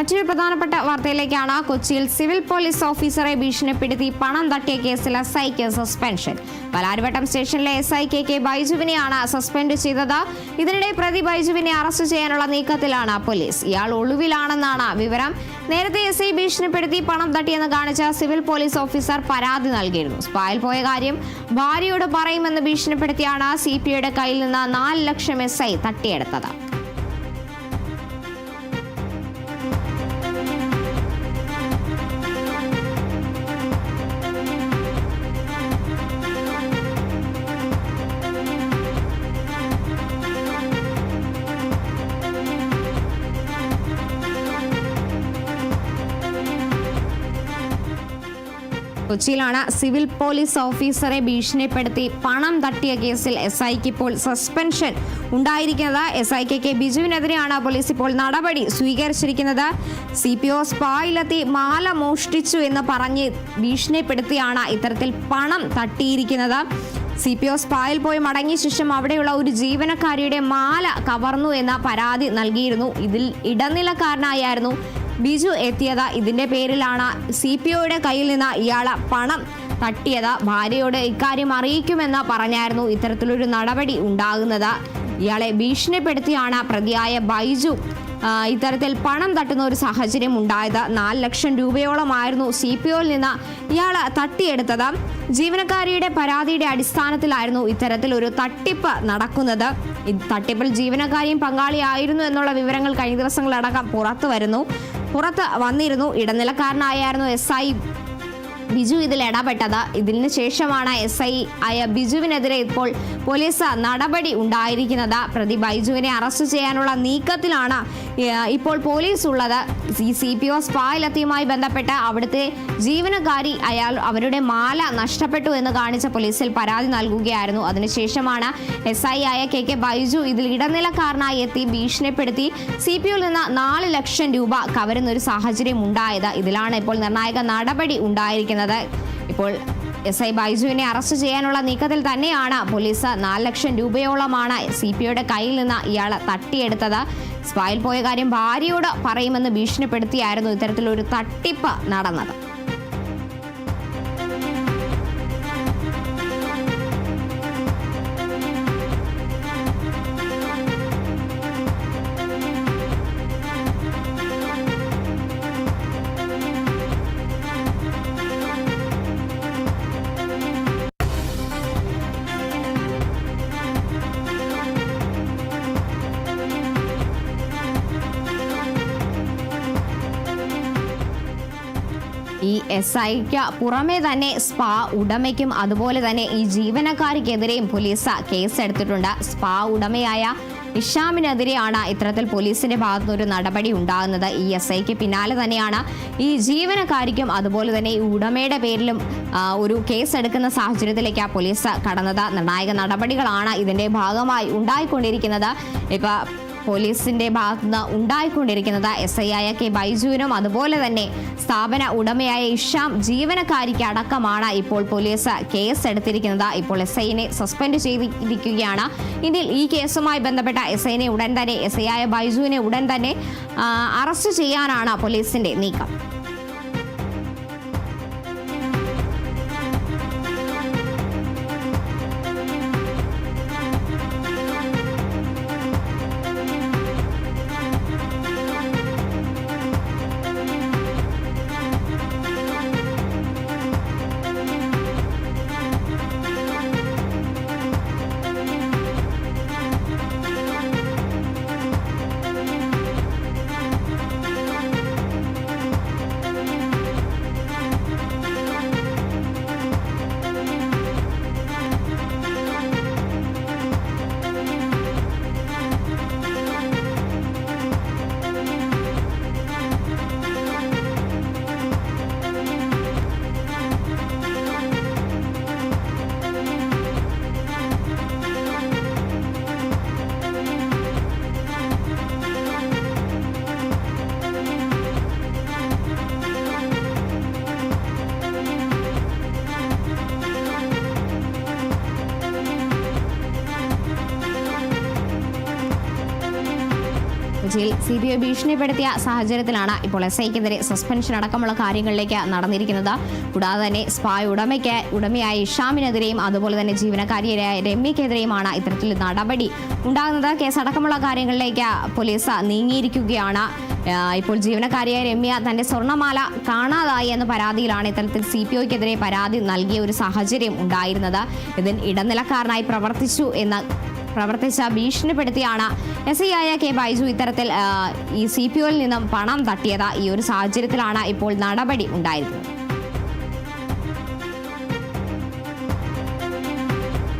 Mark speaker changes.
Speaker 1: മറ്റൊരു പ്രധാനപ്പെട്ട വാർത്തയിലേക്കാണ് കൊച്ചിയിൽ സിവിൽ പോലീസ് ഓഫീസറെ ഭീഷണിപ്പെടുത്തി പണം തട്ടിയ കേസിൽ എസ് ഐക്ക് സസ്പെൻഷൻ. പലാരിവട്ടം സ്റ്റേഷനിലെ എസ് ഐ കെ കെ ബൈജുവിനെയാണ് സസ്പെൻഡ് ചെയ്തത്. ഇതിനിടെ പ്രതി ബൈജുവിനെ അറസ്റ്റ് ചെയ്യാനുള്ള നീക്കത്തിലാണ് പോലീസ്. ഇയാൾ ഒളിവിലാണെന്നാണ് വിവരം. നേരത്തെ എസ് ഐ ഭീഷണിപ്പെടുത്തി പണം തട്ടിയെന്ന് കാണിച്ച സിവിൽ പോലീസ് ഓഫീസർ പരാതി നൽകിയിരുന്നു. സ്പായിൽ പോയ കാര്യം ഭാര്യയോട് പറയുമെന്ന് ഭീഷണിപ്പെടുത്തിയാണ് സി പി ഐയുടെ കയ്യിൽ നിന്ന് നാല് ലക്ഷം എസ് ഐ തട്ടിയെടുത്തത്. കൊച്ചിയിലാണ് സിവിൽ പോലീസ് ഓഫീസറെ ഭീഷണിപ്പെടുത്തി പണം തട്ടിയ കേസിൽ എസ് ഐക്ക് ഇപ്പോൾ സസ്പെൻഷൻ ഉണ്ടായിരിക്കുന്നത്. എസ് ഐ കെ കെ ബിജുവിനെതിരെയാണ് പോലീസ് ഇപ്പോൾ നടപടി സ്വീകരിച്ചിരിക്കുന്നത്. സി പി ഒ സ്പായിലെത്തി മാല മോഷ്ടിച്ചു എന്ന് പറഞ്ഞ് ഭീഷണിപ്പെടുത്തിയാണ് ഇത്തരത്തിൽ പണം തട്ടിയിരിക്കുന്നത്. സി പി ഒ സ്പായിൽ പോയി മടങ്ങിയ ശേഷം അവിടെയുള്ള ഒരു ജീവനക്കാരിയുടെ മാല കവർന്നു എന്ന പരാതി നൽകിയിരുന്നു. ഇതിൽ ഇടനിലക്കാരനായിരുന്നു ബിജു എത്തിയത് ഇതിന്റെ പേരിലാണ്. സി പി ഒയുടെ കയ്യിൽ നിന്ന് ഇയാൾ പണം തട്ടിയത്. ഭാര്യയോട് ഇക്കാര്യം അറിയിക്കുമെന്ന് പറഞ്ഞായിരുന്നു ഇത്തരത്തിലൊരു നടപടി ഉണ്ടാകുന്നത്. ഇയാളെ ഭീഷണിപ്പെടുത്തിയാണ് പ്രതിയായ ബൈജു ഇത്തരത്തിൽ പണം തട്ടുന്ന ഒരു സാഹചര്യം ഉണ്ടായത്. നാല് ലക്ഷം രൂപയോളമായിരുന്നു സി പി ഒയിൽ നിന്ന് ഇയാൾ തട്ടിയെടുത്തത്. ജീവനക്കാരിയുടെ പരാതിയുടെ അടിസ്ഥാനത്തിലായിരുന്നു ഇത്തരത്തിൽ ഒരു തട്ടിപ്പ് നടക്കുന്നത്. തട്ടിപ്പിൽ ജീവനക്കാരിയും പങ്കാളിയായിരുന്നു എന്നുള്ള വിവരങ്ങൾ കഴിഞ്ഞ ദിവസങ്ങളടക്കം പുറത്തു വരുന്നു പുറത്ത് വന്നിരുന്നു. ഇടനിലക്കാരനായിരുന്നു എസ് ഐ ബിജു ഇതിൽ ഇടപെട്ടത്. ഇതിന് ശേഷമാണ് എസ് ഐ ആയ ബിജുവിനെതിരെ ഇപ്പോൾ പോലീസ് നടപടി ഉണ്ടായിരിക്കുന്നത്. പ്രതി ബൈജുവിനെ അറസ്റ്റ് ചെയ്യാനുള്ള നീക്കത്തിലാണ് ഇപ്പോൾ പോലീസ് ഉള്ളത് സി പി ഒ സ്പായിലെത്തിയുമായി ബന്ധപ്പെട്ട് അവിടുത്തെ ജീവനക്കാരി അയാൾ അവരുടെ മാല നഷ്ടപ്പെട്ടു എന്ന് കാണിച്ച പോലീസിൽ പരാതി നൽകുകയായിരുന്നു. അതിനുശേഷമാണ് എസ് ഐ ആയ കെ കെ ബൈജു ഇതിൽ ഇടനിലക്കാരനായി എത്തി ഭീഷണിപ്പെടുത്തി സി പി ഒയിൽ നിന്ന് നാല് ലക്ഷം രൂപ കവരുന്ന ഒരു സാഹചര്യം ഉണ്ടായത് ഇതിലാണ് ഇപ്പോൾ നിർണായക നടപടി ഉണ്ടായിരിക്കുന്നത്. ഇപ്പോൾ എസ് ഐ ബൈജുവിനെ അറസ്റ്റ് ചെയ്യാനുള്ള നീക്കത്തിൽ തന്നെയാണ് പോലീസ് നാല് ലക്ഷം രൂപയോളമാണ് സി പി ഒയുടെ കയ്യിൽ നിന്ന് ഇയാൾ തട്ടിയെടുത്തത്. സ്പായിൽ പോയ കാര്യം ഭാര്യയോട് പറയുമെന്ന് ഭീഷണിപ്പെടുത്തിയായിരുന്നു ഇത്തരത്തിലൊരു തട്ടിപ്പ് നടന്നത്. ഈ എസ് ഐക്ക് പുറമെ തന്നെ സ്പാ ഉടമയ്ക്കും അതുപോലെ തന്നെ ഈ ജീവനക്കാർക്കെതിരെയും പോലീസ് കേസെടുത്തിട്ടുണ്ട്. സ്പാ ഉടമയായ ഇഷാമിനെതിരെയാണ് ഇത്തരത്തിൽ പോലീസിന്റെ ഭാഗത്തുനിന്ന് ഒരു നടപടി ഉണ്ടാകുന്നത്. ഈ എസ് ഐക്ക് പിന്നാലെ തന്നെയാണ് ഈ ജീവനക്കാരിക്കും അതുപോലെ തന്നെ ഈ ഉടമയുടെ പേരിലും ഒരു കേസ് എടുക്കുന്ന സാഹചര്യത്തിലേക്ക് പോലീസ് കടന്നത്. നിർണായക നടപടികളാണ് ഇതിന്റെ ഭാഗമായി ഉണ്ടായിക്കൊണ്ടിരിക്കുന്നത്. ഇപ്പൊ പോലീസിന്റെ ഭാഗത്തുനിന്ന് ഉണ്ടായിക്കൊണ്ടിരിക്കുന്നത് എസ് ഐ ആയ കെ ബൈജുവിനും അതുപോലെ തന്നെ സ്ഥാപന ഉടമയായ ഇഷാം ജീവനക്കാരിക്ക് അടക്കമാണ് ഇപ്പോൾ പോലീസ് കേസ് എടുത്തിരിക്കുന്നത്. ഇപ്പോൾ എസ് ഐനെ സസ്പെൻഡ് ചെയ്തിരിക്കുകയാണ്. ഇതിൽ ഈ കേസുമായി ബന്ധപ്പെട്ട എസ് ഐനെ ഉടൻ തന്നെ എസ് ഐ ആയ ബൈജുവിനെ ഉടൻ തന്നെ അറസ്റ്റ് ചെയ്യാനാണ് പോലീസിന്റെ നീക്കം. കോടതിയിൽ സി ബി ഐ ഭീഷണിപ്പെടുത്തിയ സാഹചര്യത്തിലാണ് ഇപ്പോൾ എസ് ഐക്കെതിരെ സസ്പെൻഷൻ അടക്കമുള്ള കാര്യങ്ങളിലേക്ക് നടന്നിരിക്കുന്നത്. കൂടാതെ തന്നെ സ്പായ് ഉടമയ്ക്ക് ഉടമയായ ഇഷാമിനെതിരെയും അതുപോലെ തന്നെ ജീവനക്കാരിയായ രമ്യക്കെതിരെയുമാണ് ഇത്തരത്തിൽ നടപടി ഉണ്ടാകുന്നത്. കേസടക്കമുള്ള കാര്യങ്ങളിലേക്ക് പോലീസ് നീങ്ങിയിരിക്കുകയാണ്. ഇപ്പോൾ ജീവനക്കാരിയായ രമ്യ തന്റെ സ്വർണമാല കാണാതായി എന്ന പരാതിയിലാണ് ഇത്തരത്തിൽ സി പി ഒക്കെതിരെ പരാതി നൽകിയ ഒരു സാഹചര്യം ഉണ്ടായിരുന്നത്. ഇതിൽ ഇടനിലക്കാരനായി പ്രവർത്തിച്ചു എന്ന പ്രവർത്തിച്ച ഭീഷണിപ്പെടുത്തിയാണ് എസ് ഐ ആയ കെ ബൈജു ഇത്തരത്തിൽ ഈ സി പി ഒയിൽ നിന്നും പണം തട്ടിയത്. ഈ ഒരു സാഹചര്യത്തിലാണ് ഇപ്പോൾ നടപടി ഉണ്ടായിരുന്നത്.